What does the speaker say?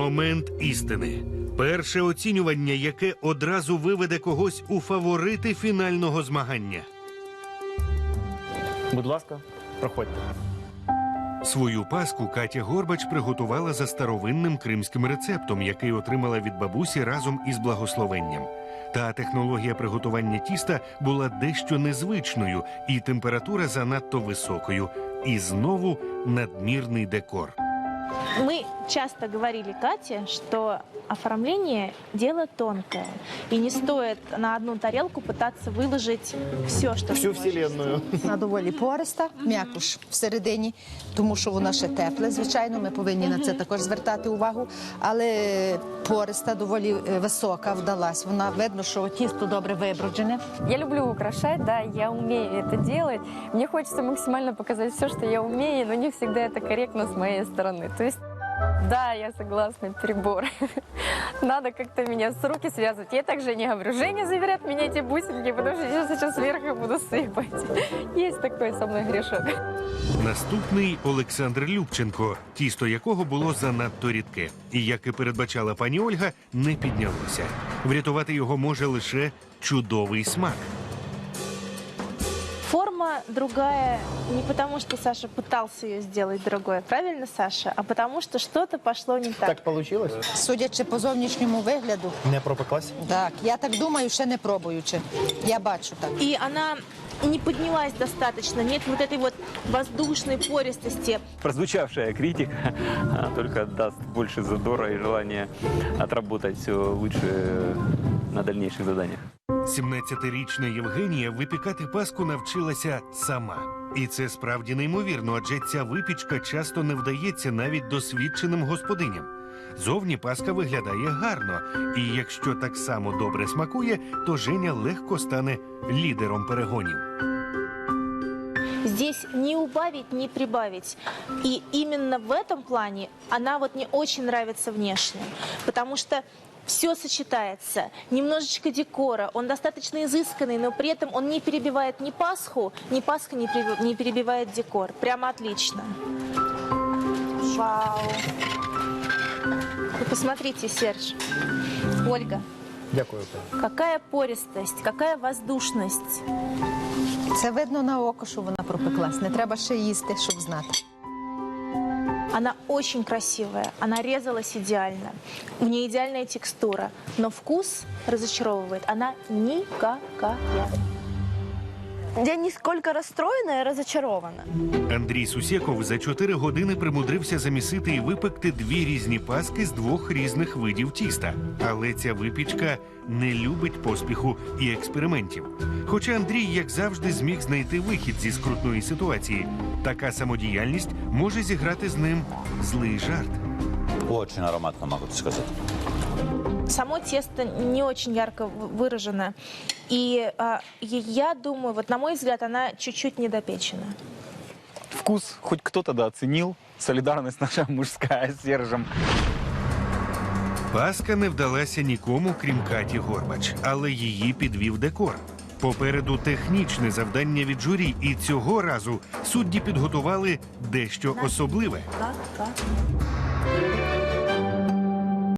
Момент істини. Перше оцінювання, яке одразу виведе когось у фаворити фінального змагання. Будь ласка, проходьте. Свою паску Катя Горбач приготувала за старовинним кримським рецептом, який отримала від бабусі разом із благословенням. Та технологія приготування тіста була дещо незвичною, і температура занадто високою. І знову надмірний декор. Мы часто говорили Кате, что оформление – дело тонкое. И не стоит на одну тарелку пытаться выложить все, что Всю ты можешь вселенную. Вона доволі пориста, м'якуш всередині, тому що вона ще тепле. Звичайно, ми повинні на це також звертати увагу. Але пориста, доволі е, висока вдалась. Вона видно, що тісто добре виброджене. Я люблю украшать, да, я умею это делать. Мне хочется максимально показать все, что я умею, но не всегда это корректно с моей стороны. То есть, да, я согласна, перебор. Надо как-то меня с руки связывать. Я также не говорю, Женя, заберет меня эти бусинки, потому что я сейчас сверху буду сыпать. Есть такой со мной грешок. Наступний Олександр Любченко, тісто якого було занадто рідке, і як і передбачала пані Ольга, не піднялося. Врятувати його може лише чудовий смак. Форма другая не потому, что Саша пытался ее сделать другой, правильно, Саша? А потому, что что-то пошло не так. Так получилось? Судячи по зовнішньому вигляду, Не пропеклась? так я так думаю, ще не пробуючи. Я бачу так. И она не поднялась достаточно, нет вот этой вот воздушной пористости. прозвучавшая критика а, только даст больше задора и желания отработать все лучше на дальнейших заданиях. 17-річна Євгенія випікати паску навчилася сама. І це справді неймовірно, адже ця випічка часто не вдається навіть досвідченим господиням. Зовні паска виглядає гарно, і якщо так само добре смакує, то Женя легко стане лідером перегонів. Здесь не убавить, не прибавить. И именно в этом плане она вот мне очень нравится внешне. Потому что все сочетается. Немножечко декора. Он достаточно изысканный, но при этом он не перебивает ни Пасху, ни Пасха не, переби- не перебивает декор. Прямо отлично. Вау. Вы посмотрите, Серж. Ольга, Дякую. Какая пористость, какая воздушность. Це видно на око, що вона пропеклась. Не треба ще їсти, щоб знати. Она очень красивая, она резалась идеально. В ней идеальная текстура, но вкус разочаровывает. Она никакая. Я нисколько расстроена и разочарована. Андрій Сусєков за 4 години примудрився замісити і випекти дві різні паски з двох різних видів тіста. Але ця випічка не любить поспіху і експериментів. Хоча Андрій, як завжди, зміг знайти вихід зі скрутної ситуації. Така самодіяльність може зіграти з ним злий жарт. Очень ароматно, могу сказать. Само тесто не очень ярко выражено. И а, я думаю, вот на мой взгляд, она чуть-чуть недопечена. Вкус хоть кто-то да оценил. Солидарность наша мужская с Сержем. Паска не вдалася нікому, крім Каті Горбач, але її підвів декор. Попереду технічне завдання від журі, і цього разу судді підготували дещо особливе. Как, как?